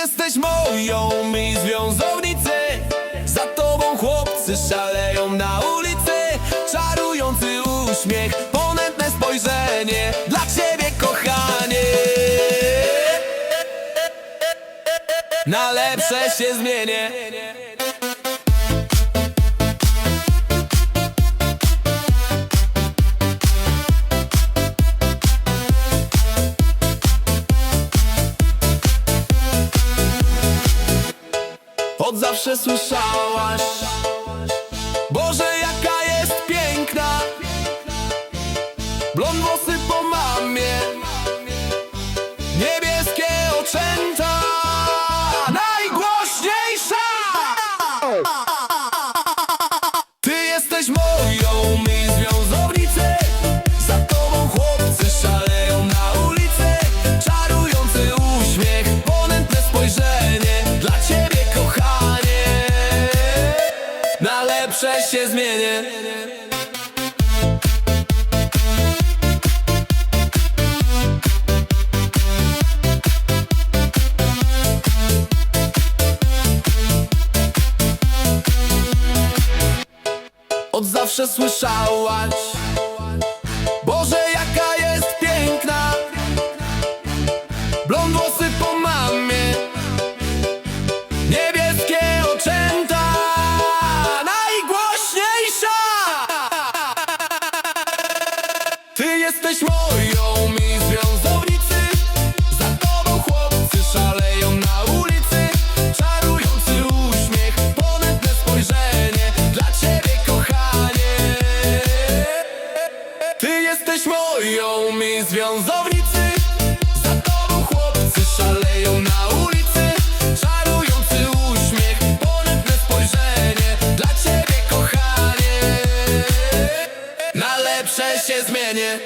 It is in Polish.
jesteś moją mi związownicy. Za tobą chłopcy szaleją na ulicy. Czarujący uśmiech, ponętne spojrzenie. Dla ciebie kochanie. Na lepsze się zmienię Od zawsze słyszałaś Boże jaka jest piękna Na lepsze się zmienię. Od zawsze słyszałaś Boże jesteś moją mi związownicy. Za tobą chłopcy szaleją na ulicy. Czarujący uśmiech, ponętne spojrzenie. Dla ciebie kochanie. Ty jesteś moją mi związownicy. Za tobą chłopcy szaleją na ulicy. Czarujący uśmiech, ponętne spojrzenie. Dla ciebie kochanie. Na lepsze się zmienię